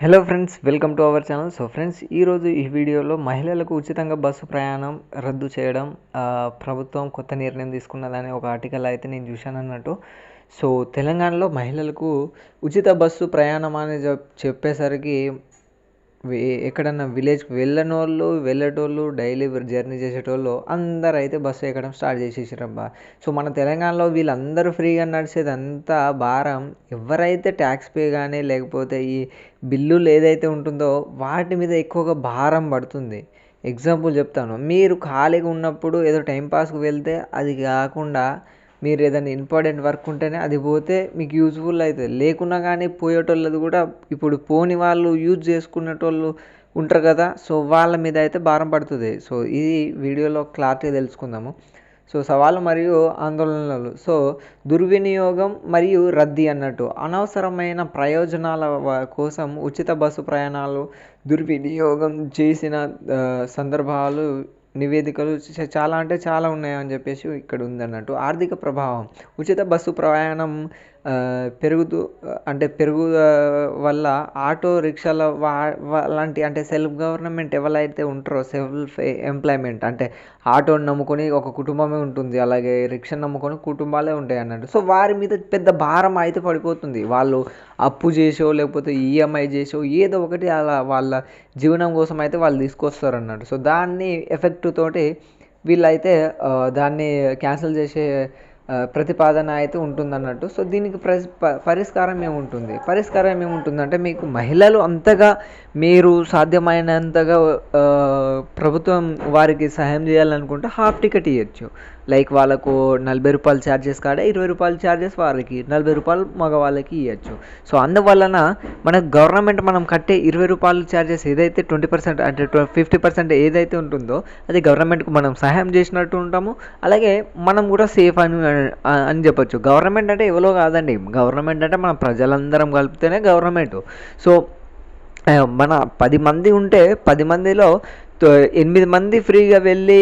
Hello friends welcome to our channel so friends ఈరోజు ఈ వీడియోలో మహిళలకు ఉచితంగా బస్సు ప్రయాణం రద్దు చేయడం ప్రభుత్వం కొత్త నిర్ణయం తీసుకున్నదని ఒక ఆర్టికల్ అయితే నేను చూశాను అన్నట్టు. సో తెలంగాణలో మహిళలకు ఉచిత బస్సు ప్రయాణం అని చెప్పేసరికి ఎక్కడన్నా విలేజ్కి వెళ్ళనోళ్ళు వెళ్ళేటోళ్ళు డైలీ జర్నీ చేసేటోళ్ళు అందరూ అయితే బస్సు ఎక్కడం స్టార్ట్ చేసేసారబ్బా సో మన తెలంగాణలో వీళ్ళందరూ ఫ్రీగా నడిచేది అంతా భారం. ఎవరైతే ట్యాక్స్ పే కానీ లేకపోతే ఈ బిల్లులు ఏదైతే ఉంటుందో వాటి మీద ఎక్కువగా భారం పడుతుంది. ఎగ్జాంపుల్ చెప్తాను. మీరు ఖాళీగా ఉన్నప్పుడు ఏదో టైంపాస్కి వెళ్తే అది కాకుండా మీరు ఏదైనా ఇంపార్టెంట్ వర్క్ ఉంటేనే అది పోతే మీకు యూజ్ఫుల్ అవుతుంది. లేకున్నా కానీ పోయేటోళ్ళది కూడా ఇప్పుడు పోని వాళ్ళు యూజ్ చేసుకునేటోళ్ళు ఉంటారు కదా సో వాళ్ళ మీద అయితే భారం పడుతుంది. సో ఇది వీడియోలో క్లారిటీ తెలుసుకుందాము. సో సవాళ్ళు మరియు ఆందోళనలు. సో దుర్వినియోగం మరియు రద్దీ అన్నట్టు. అనవసరమైన ప్రయోజనాల కోసం ఉచిత బస్సు ప్రయాణాలు దుర్వినియోగం చేసిన సందర్భాలు నివేదికలు చాలా అంటే చాలా ఉన్నాయని చెప్పేసి ఇక్కడ ఉందన్నట్టు. ఆర్థిక ప్రభావం. ఉచిత బస్సు ప్రయాణం పెరుగుతూ అంటే పెరుగు వల్ల ఆటో రిక్షాల వా- లాంటి అంటే సెల్ఫ్ గవర్నమెంట్ ఎవరైతే ఉంటారో సెల్ఫ్ ఎంప్లాయ్మెంట్ అంటే ఆటోని నమ్ముకొని ఒక కుటుంబమే ఉంటుంది. అలాగే రిక్షాని నమ్ముకొని కుటుంబాలే ఉంటాయి అన్నట్టు. సో వారి మీద పెద్ద భారం అయితే పడిపోతుంది. వాళ్ళు అప్పు చేసో లేకపోతే ఈఎంఐ చేసో ఏదో ఒకటి అలా వాళ్ళ జీవనం కోసం అయితే వాళ్ళు తీసుకొస్తారు అన్నట్టు సో దాన్ని ఎఫెక్ట్ తోటి వీళ్ళైతే ఆ, దాన్ని క్యాన్సిల్ చేసే ఆ, ప్రతిపాదన అయితే ఉంటుందన్నట్టు. సో దీనికి ప్రస్ పరిష్కారం ఏముంటుంది? పరిష్కారం ఏముంటుందంటే మీకు మహిళలు అంతగా మీరు సాధ్యమైనంతగా ప్రభుత్వం వారికి సహాయం చేయాలనుకుంటే హాఫ్ టికెట్ ఇవ్వచ్చు లైక్ వాళ్ళకు నలభై రూపాయలు ఛార్జెస్ కాడ ఇరవై రూపాయలు ఛార్జెస్ వారికి నలభై రూపాయలు మగవాళ్ళకి ఇవ్వచ్చు సో అందువలన మన గవర్నమెంట్ మనం కట్టే ఇరవై రూపాయలు ఛార్జెస్ ఏదైతే ట్వంటీ పర్సెంట్ అంటే ఫిఫ్టీ పర్సెంట్ ఏదైతే ఉంటుందో అది గవర్నమెంట్కి మనం సహాయం చేసినట్టు ఉంటాము. అలాగే మనం కూడా సేఫ్ అని అని చెప్పొచ్చు. గవర్నమెంట్ అంటే ఎవరో కాదండి. గవర్నమెంట్ అంటే మన ప్రజలందరం కలిపితేనే గవర్నమెంట్ సో మన పది మంది ఉంటే పది మందిలో ఎనిమిది మంది ఫ్రీగా వెళ్ళి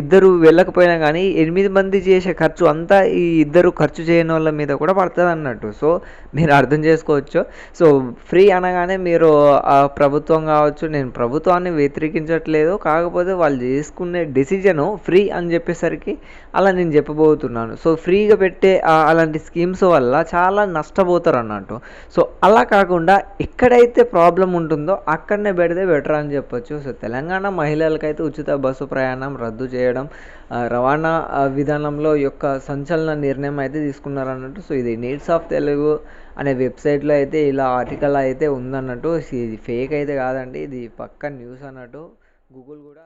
ఇద్దరు వెళ్ళకపోయినా కానీ ఎనిమిది మంది చేసే ఖర్చు అంతా ఈ ఇద్దరు ఖర్చు చేయని వాళ్ళ మీద కూడా పడుతుంది అన్నట్టు సో మీరు అర్థం చేసుకోవచ్చు. సో ఫ్రీ అనగానే మీరు ఆ ప్రభుత్వం కావచ్చు నేను ప్రభుత్వాన్ని వ్యతిరేకించట్లేదు. కాకపోతే వాళ్ళు చేసుకునే డెసిజను ఫ్రీ అని చెప్పేసరికి అలా నేను చెప్పబోతున్నాను. సో ఫ్రీగా పెట్టే అలాంటి స్కీమ్స్ వల్ల చాలా నష్టపోతారు అన్నట్టు సో అలా కాకుండా ఎక్కడైతే ప్రాబ్లం ఉంటుందో అక్కడనే పెడితే బెటర్ అని చెప్పొచ్చు. సో తెలంగాణ మహిళలకైతే ఉచిత బస్సు ప్రయాణం రద్దు చేయడం రవాణా విధానంలో యొక్క సంచలన నిర్ణయం అయితే తీసుకున్నారు అన్నట్టు సో ఇది నీడ్స్ ఆఫ్ తెలుగు అనే వెబ్సైట్లో అయితే ఇలా ఆర్టికల్ అయితే ఉందన్నట్టు. ఇది ఫేక్ అయితే కాదండి ఇది పక్క న్యూస్ అన్నట్టు. గూగుల్ కూడా